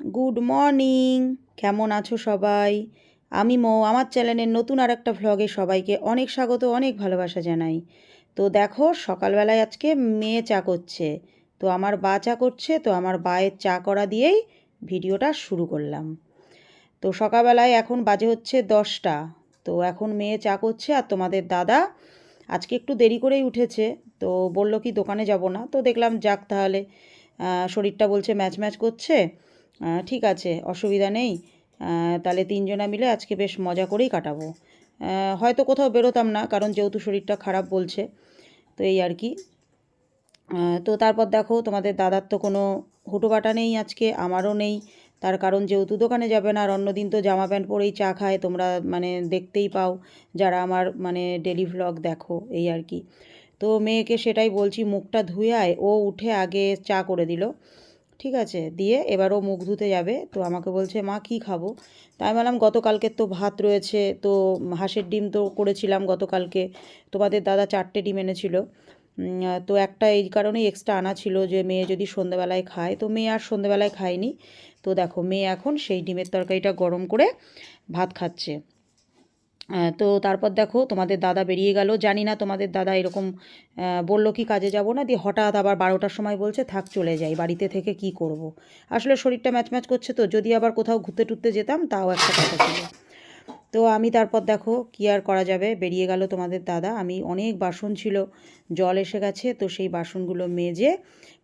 Good morning. কেমন আছো সবাই? আমি মৌ, আমার চ্যানেলের নতুন আর একটা ভ্লগে সবাইকে অনেক স্বাগত, অনেক ভালোবাসা জানাই। তো দেখো, সকালবেলায় আজকে মেয়ে চা করছে। তো আমার বা চা করছে, তো আমার বায়ের চা করা দিয়েই ভিডিওটা শুরু করলাম। তো সকালবেলায় এখন বাজে হচ্ছে দশটা। তো এখন মেয়ে চা করছে আর তোমাদের দাদা আজকে একটু দেরি করেই উঠেছে। তো বলল কি দোকানে যাব না। তো দেখলাম যাক তাহলে শরীরটা বলছে ম্যাচ ম্যাচ করছে। ঠিক আছে, অসুবিধা নেই। তাহলে তিনজনা মিলে আজকে বেশ মজা করেই কাটাবো। হয়তো কোথাও বেরোতাম না, কারণ যেহেতু শরীরটা খারাপ বলছে, তো এই আর কি। তো তারপর দেখো, তোমাদের দাদার তো কোনো হুটোপাটা নেই আজকে, আমারও নেই। তার কারণ যেহেতু দোকানে যাবে না, আর অন্যদিন তো জামা প্যান্ট পরেই চা খায়, তোমরা মানে দেখতেই পাও, যারা আমার মানে ডেলি ভ্লগ দেখো, এই আর কি। তো মেয়েকে সেটাই বলছি, মুখটা ধুয়ে আয়, ও উঠে আগে চা করে দিল। ঠিক আছে, দিয়ে এবারও মুখ ধুতে যাবে। তো আমাকে বলছে, মা, কি খাব? তাই বললাম গতকালকের তো ভাত রয়েছে, তো হাঁসের ডিম তো করেছিলাম গতকালকে। তোমাদের দাদা চারটে ডিম এনেছিল। তো একটা এই কারণেই এক্সট্রা আনা ছিল যে, মেয়ে যদি সন্ধেবেলায় খায়, তো মেয়ে আর সন্ধেবেলায় খায়নি। তো দেখো, মেয়ে এখন সেই ডিমের তরকারিটা গরম করে ভাত খাচ্ছে। তো তারপর দেখো তোমাদের দাদা বেরিয়ে গেল। জানি না তোমাদের দাদা এরকম বলল কি কাজে যাব না? দিয়ে হঠাৎ আবার বারোটার সময় বলছে, থাক চলে যাই, বাড়িতে থেকে কি করব। আসলে শরীরটা ম্যাচ ম্যাচ করছে তো, যদি আবার কোথাও ঘুরতে টুরতে যেতাম, তাও একটা কথা ছিল। তো আমি তারপর দেখো কি আর করা যাবে? বেরিয়ে গেল তোমাদের দাদা। আমি অনেক বাসন ছিল, জল এসে গেছে, তো সেই বাসনগুলো মেজে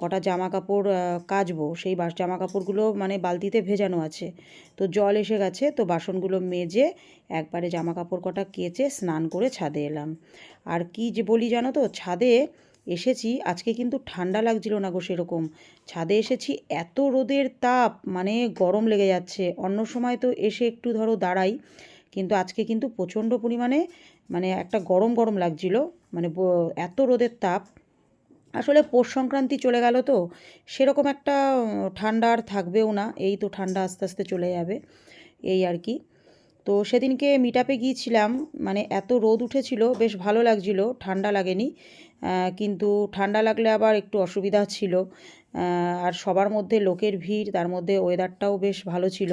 কটা জামা কাপড় কাচবো। সেই বাস জামা কাপড়গুলো মানে বালতিতে ভেজানো আছে। তো জল এসে গেছে, তো বাসনগুলো মেজে একবারে জামা কাপড় কটা কেচে স্নান করে ছাদে এলাম। আর কি যে বলি জানো তো, ছাদে এসেছি, আজকে কিন্তু ঠান্ডা লাগছিল না গো সেরকম। ছাদে এসেছি, এত রোদের তাপ মানে গরম লেগে যাচ্ছে। অন্য সময় তো এসে একটু ধরো দাঁড়াই। কিন্তু আজকে কিন্তু প্রচণ্ড পরিমাণে মানে একটা গরম গরম লাগছিল মানে এত রোদের তাপ। আসলে পৌষ সংক্রান্তি চলে গেল তো, সেরকম একটা ঠান্ডা আর থাকবেও না, এই তো ঠান্ডা আস্তে আস্তে চলে যাবে, এই আর কি। তো সেদিনকে মিট আপে গিয়েছিলাম মানে এত রোদ উঠেছিল, বেশ ভালো লাগছিল, ঠান্ডা লাগেনি কিন্তু ঠান্ডা লাগলে আবার একটু অসুবিধা ছিল আর সবার মধ্যে লোকের ভিড়, তার মধ্যে ওয়েদারটাও বেশ ভালো ছিল।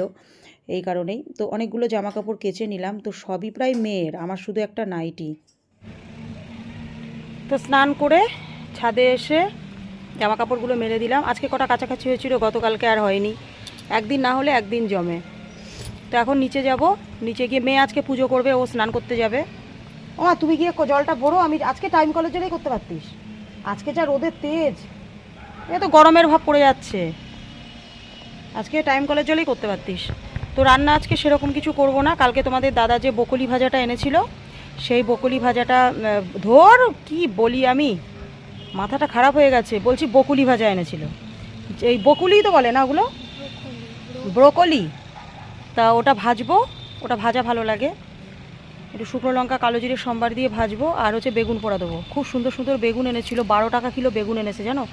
এই কারণেই। তো অনেকগুলো জামা কাপড় কেচে নিলাম। তো সবই প্রায় মেয়ের, আমার শুধু একটা নাইটি। তো স্নান করে ছাদে এসে জামা কাপড়গুলো মেলে দিলাম। আজকে কটা কাছাকাছি হয়েছিল, গতকালকে আর হয়নি। একদিন না হলে একদিন জমে। তো এখন নিচে যাব। নিচে গিয়ে মেয়ে আজকে পুজো করবে, ও স্নান করতে যাবে। ও তুমি গিয়ে জলটা ভরো, আমি আজকে টাইম কলের জন্যই করতে পারতিস। আজকে যা রোদের তেজ, এ তো গরমের ভাব পড়ে যাচ্ছে। আজকে টাইম কলের জলেই করতে পারতিস। তো রান্না আজকে সেরকম কিছু করব না। কালকে তোমাদের দাদা যে বকুলি ভাজাটা এনেছিল, সেই বকুলি ভাজাটা ধর, কি বলি আমি? মাথাটা খারাপ হয়ে গেছে, বলছি বকুলি ভাজা এনেছিল। এই বকুলিই তো বলে না ওগুলো? ব্রোকলি। তা ওটা ভাজবো, ওটা ভাজা ভালো লাগে। একটু শুকনো লঙ্কা, কালো জিরে, সম্বার দিয়ে ভাজবো, আর হচ্ছে বেগুন পোড়া দেবো। খুব সুন্দর সুন্দর বেগুন এনেছিল, বারো টাকা কিলো বেগুন এনেছে, জানো?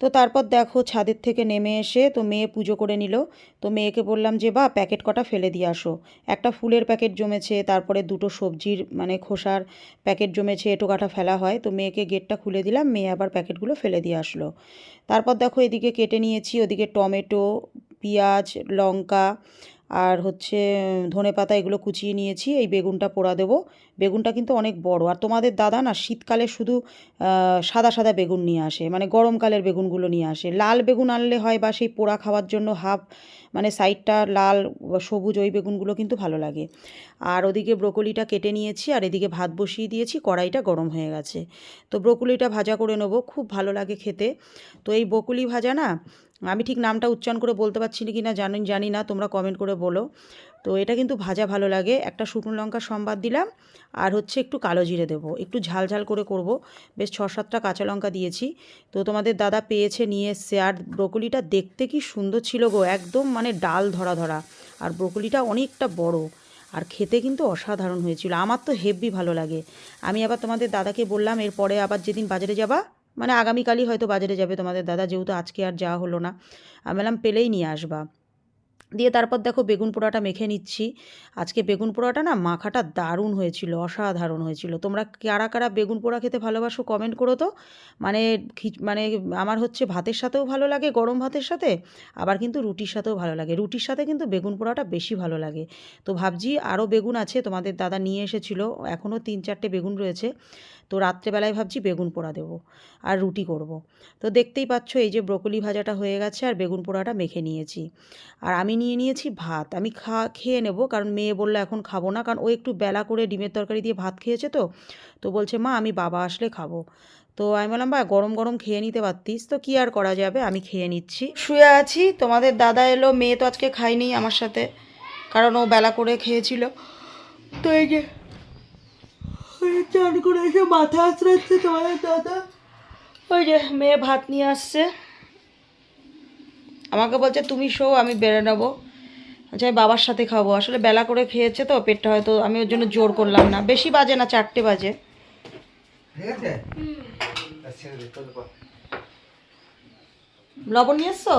তো তারপর দেখো ছাদের থেকে নেমে এসে তো মেয়ে পুজো করে নিল। তো মেয়েকে বললাম যে, বা, প্যাকেট কটা ফেলে দিয়ে আসো। একটা ফুলের প্যাকেট জমেছে, তারপরে দুটো সবজির মানে খোসার প্যাকেট জমেছে এটো কাটা ফেলা হয়। তো মেয়েকে গেটটা খুলে দিলাম, মেয়ে আবার প্যাকেটগুলো ফেলে দিয়ে আসলো। তারপর দেখো এদিকে কেটে নিয়েছি, ওদিকে টমেটো, পেঁয়াজ, লঙ্কা আর হচ্ছে, ধনে পাতা এগুলো কুচিয়ে নিয়েছি, এই বেগুনটা পোড়া দেবো। বেগুনটা কিন্তু অনেক বড়। আর তোমাদের দাদা না শীতকালে শুধু সাদা সাদা বেগুন নিয়ে আসে মানে গরমকালের বেগুনগুলো নিয়ে আসে। লাল বেগুন আনলে হয় বা সেই পোড়া খাওয়ার জন্য হাফ মানে সাইডটা লাল সবুজ ওই বেগুনগুলো কিন্তু ভালো লাগে। আর ওদিকে ব্রোকলিটা কেটে নিয়েছি, আর এদিকে ভাত বসিয়ে দিয়েছি, কড়াইটা গরম হয়ে গেছে। তো ব্রোকলিটা ভাজা করে নেব, খুব ভালো লাগে খেতে। তো এই বকুলি ভাজা না আমি ঠিক নামটা উচ্চারণ করে বলতে পারছি না কি না জানি জানি না, তোমরা কমেন্ট করে বলো। তো এটা কিন্তু ভাজা ভালো লাগে। একটা শুকনো লঙ্কা সম্বাদ দিলাম, আর হচ্ছে একটু কালো জিরে দেবো। একটু ঝাল ঝাল করে করব। বেশ ছ সাতটা কাঁচা লঙ্কা দিয়েছি। তো তোমাদের দাদা পেয়েছে, নিয়ে এসছে। আর ব্রোকলিটা দেখতে কি সুন্দর ছিল গো, একদম মানে ডাল ধরা ধরা। আর ব্রোকলিটা অনেকটা বড়। আর খেতে কিন্তু অসাধারণ হয়েছিল। আমার তো হেভি ভালো লাগে। আমি আবার তোমাদের দাদাকে বললাম, এরপরে আবার যেদিন বাজারে যাবা মানে আগামীকালই হয়তো বাজারে যাবে তোমাদের দাদা, যেহেতু আজকে আর যাওয়া হলো না। আমি বললাম, পেলেই নিয়ে আসবা। দিয়ে তারপর দেখো বেগুন পোড়াটা মেখে নিচ্ছি। আজকে বেগুন পোড়াটা না মাখাটা দারুণ হয়েছিল, অসাধারণ হয়েছিল। তোমরা কারা কারা বেগুন পোড়া খেতে ভালোবাসো কমেন্ট করো তো। মানে মানে আমার হচ্ছে ভাতের সাথেও ভালো লাগে, গরম ভাতের সাথে, আবার কিন্তু রুটির সাথেও ভালো লাগে। রুটির সাথে কিন্তু বেগুন পোড়াটা বেশি ভালো লাগে। তো ভাবছি আরও বেগুন আছে, তোমাদের দাদা নিয়ে এসেছিল, এখনও তিন চারটে বেগুন রয়েছে। তো রাত্রেবেলায় ভাবছি বেগুন পোড়া দেবো আর রুটি করব। তো দেখতেই পাচ্ছ এই যে ব্রকলি ভাজাটা হয়ে গেছে আর বেগুন পোড়াটা মেখে নিয়েছি। আর আমি নিয়ে নিয়েছি ভাত। আমি খা, খেয়ে নেব কারণ মেয়ে বলল এখন খাব না কারণ ও একটু বেলা করে ডিমের তরকারি দিয়ে ভাত খেয়েছে তো। তো বলছে, মা, আমি বাবা আসলে খাব। তো আমি বললাম বা গরম গরম খেয়ে নিতে পারতিস। তো কি আর করা যাবে? আমি খেয়ে নিচ্ছি। শুয়ে আছি। তোমাদের দাদা এলো, মেয়ে তো আজকে খায়নি আমার সাথে কারণ ও বেলা করে খেয়েছিল। তো এই যে চান করে এসে মাথা আঁচড়াচ্ছে তোমাদের দাদা। ওই যে মেয়ে ভাত নিয়ে আসছে। আমাকে বলছে তুমি শো আমি বেড়ে নেব। আচ্ছা আমি বাবার সাথে খাব। আসলে বেলা করে খেয়েছে তো পেটটা হয়তো আমি ওর জন্য জোর করলাম না। বেশি বাজে না চারটে বাজে। ঠিক আছে আচ্ছা লবণ নিয়ে এসছো?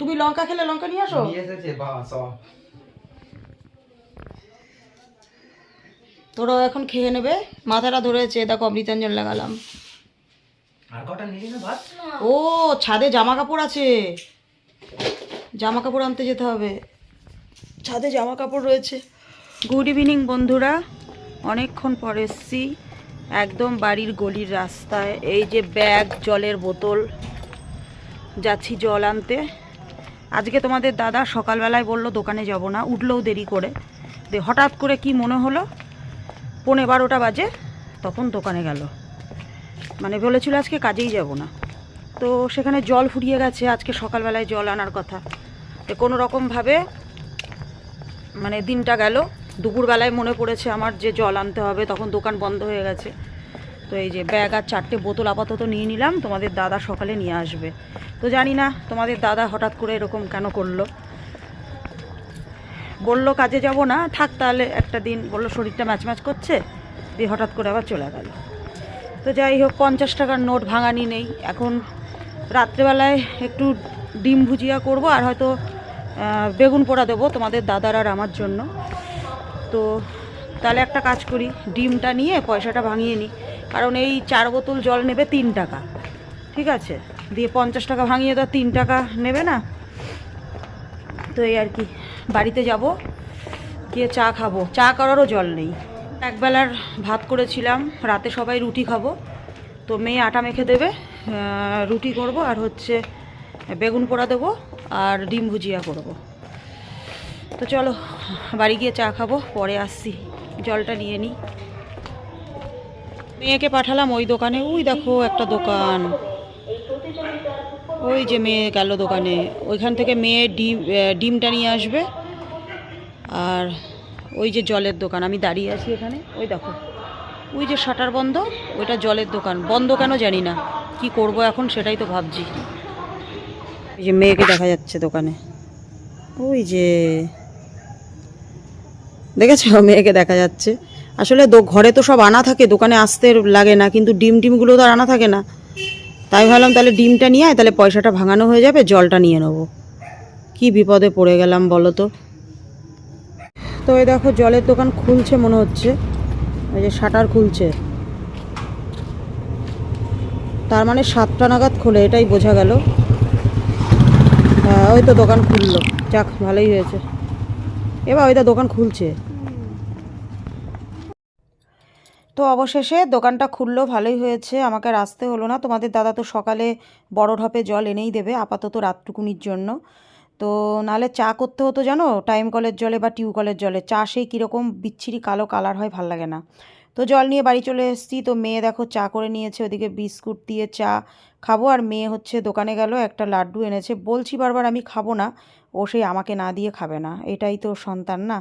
তুমি লঙ্কা খেলে লঙ্কা নিয়ে আসো? নিয়ে এসেছে বাবা তোরাও এখন খেয়ে নেবে। মাথাটা ধরেছে দেখো অমৃতাঞ্জন লাগালাম। আর কটা নিলি না ভাত? ও ছাদে জামা কাপড় আছে। জামা কাপড় আনতে যেতে হবে। ছাদে জামা কাপড় রয়েছে। গুড ইভিনিং বন্ধুরা। অনেকক্ষণ পর এসছি একদম বাড়ির গলির রাস্তায়। এই যে ব্যাগ জলের বোতল যাচ্ছি জল আনতে। আজকে তোমাদের দাদা সকালবেলায় বলল দোকানে যাব না উঠলেও দেরি করে। দে হঠাৎ করে কি মনে হলো? পৌনে বারোটা বাজে, তখন দোকানে গেল। মানে বলেছিল আজকে কাজেই যাব না। তো সেখানে জল ফুরিয়ে গেছে, আজকে সকালবেলায় জল আনার কথা। তো কোনো রকমভাবে মানে দিনটা গেল। দুপুরবেলায় মনে পড়েছে আমার যে জল আনতে হবে, তখন দোকান বন্ধ হয়ে গেছে। তো এই যে ব্যাগ আর চারটে বোতল আপাতত নিয়ে নিলাম, তোমাদের দাদা সকালে নিয়ে আসবে। তো জানি না তোমাদের দাদা হঠাৎ করে এরকম কেন করল। বলল, কাজে যাব না, থাক তাহলে একটা দিন। বলল, শরীরটা ম্যাচ ম্যাচ করছে? দিয়ে হঠাৎ করে আবার চলে গেল। তো যাই হোক, পঞ্চাশ টাকার নোট ভাঙানি নেই। এখন রাত্রেবেলায় একটু ডিম ভুজিয়া করব আর হয়তো বেগুন পোড়া দেবো তোমাদের দাদার আর আমার জন্য। তো তাহলে একটা কাজ করি, ডিমটা নিয়ে পয়সাটা ভাঙিয়ে নিই। কারণ এই চার বোতল জল নেবে তিন টাকা। ঠিক আছে? দিয়ে পঞ্চাশ টাকা ভাঙিয়ে তো তিন টাকা নেবে না? তো এই আর কি। বাড়িতে যাব, গিয়ে চা খাব। চা করারও জল নেই। একবেলার ভাত করেছিলাম, রাতে সবাই রুটি খাব। তো মেয়ে আটা মেখে দেবে রুটি করব আর হচ্ছে বেগুন পোড়া দেবো আর ডিম ভুজিয়া করব। তো চলো, বাড়ি গিয়ে চা খাব, পরে আসছি। জলটা নিয়ে নিই মেয়েকে পাঠালাম ওই দোকানে। ওই দেখো একটা দোকান। ওই যে মেয়ে গেল দোকানে। ওইখান থেকে মেয়ে ডিম ডিমটা নিয়ে আসবে। আর ওই যে জলের দোকান, আমি দাঁড়িয়ে আছি এখানে। ওই দেখো, ওই যে শাটার বন্ধ, ওইটা জলের দোকান। বন্ধ কেন জানি না, কি করব এখন সেটাই তো ভাবছি। ওই যে মেয়েকে দেখা যাচ্ছে দোকানে। ওই যে, দেখেছ? মেয়েকে দেখা যাচ্ছে। আসলে ঘরে তো সব আনা থাকে, দোকানে আসতে লাগে না, কিন্তু ডিম টিমগুলো তো আর আনা থাকে না। তাই ভাবলাম তাহলে ডিমটা নিয়ে আয়, তাহলে পয়সাটা ভাঙানো হয়ে যাবে, জলটা নিয়ে নেব। কি বিপদে পড়ে গেলাম বলো তো? তো এই দেখো জলের দোকান খুলছে মনে হচ্ছে। ওই যে শাটার খুলছে। তার মানে সাতটা নাগাদ খোলে, এটাই বোঝা গেল। হ্যাঁ ওই তো দোকান খুললো। যাক, ভালোই হয়েছে। এবার ওইটা দোকান খুলছে। তো অবশেষে দোকানটা খুললো, ভালোই হয়েছে। আমাকে আর আসতে হলো না। তোমাদের দাদা তো সকালে বড় ঢপে জল এনেই দেবে, আপাতত রাতটুকুনির জন্য। তো নাহলে চা করতে হতো জানো? টাইম কলের জলে বা টিউ কলের জলে। চা সেই কীরকম বিচ্ছিরি কালো কালার হয়, ভালো লাগে না। তো জল নিয়ে বাড়ি চলে এসেছি। তো মেয়ে দেখো চা করে নিয়েছে, ওদিকে বিস্কুট দিয়ে চা খাব। আর মেয়ে হচ্ছে দোকানে গেল, একটা লাড্ডু এনেছে। বলছি বারবার আমি খাব না, ও সেই আমাকে না দিয়ে খাবে না। এটাই তো সন্তান না?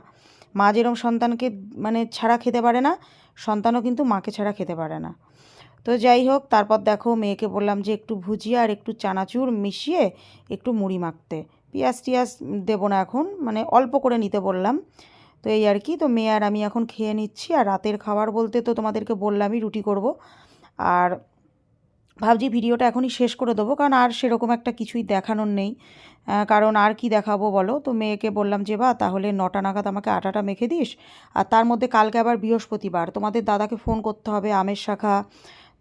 মা যেরকম সন্তানকে মানে ছাড়া খেতে পারে না, সন্তানও কিন্তু মাকে ছাড়া খেতে পারে না। তো যাই হোক, তারপর দেখো মেয়েকে বললাম যে একটু ভুজিয়া আর একটু চানাচুর মিশিয়ে একটু মুড়ি মাখতে। পেঁয়াজ টিয়াজ দেবো না এখন মানে অল্প করে নিতে বললাম। তো এই আর কি, তো মেয়ে আর আমি এখন খেয়ে নিচ্ছি, আর রাতের খাবার বলতে তো তোমাদেরকে বললামই রুটি করব। আর ভাবছি ভিডিওটা এখনই শেষ করে দেবো, কারণ আর সেরকম একটা কিছুই দেখানোর নেই। কারণ আর কি দেখাবো বলো? তো মেয়েকে বললাম যে, বা, তাহলে নটা নাগাদ আমাকে আটাটা মেখে দিস, আর তার মধ্যে কালকে আবার বৃহস্পতিবার, তোমাদের দাদাকে ফোন করতে হবে, আমের শাখা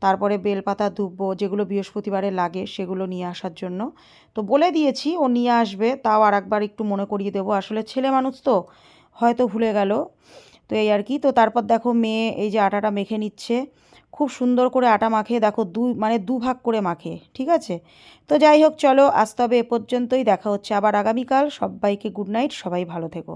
তারপরে বেলপাতা, দুব্বো যেগুলো বৃহস্পতিবারে লাগে সেগুলো নিয়ে আসার জন্য। তো বলে দিয়েছি, ও নিয়ে আসবে, তাও আর একবার একটু মনে করিয়ে দেবো। আসলে ছেলে মানুষ তো, হয়তো ভুলে গেল। তো এই আর কি, তো তারপর দেখো মেয়ে এই যে আটাটা মেখে নিচ্ছে। খুব সুন্দর করে আটা মাখে, দেখো দু মানে দু ভাগ করে মাখে, ঠিক আছে? তো যাই হোক, চলো আজ তবে এ পর্যন্তই, দেখা হচ্ছে আবার আগামীকাল। সবাইকে গুড নাইট সবাই ভালো থেকো।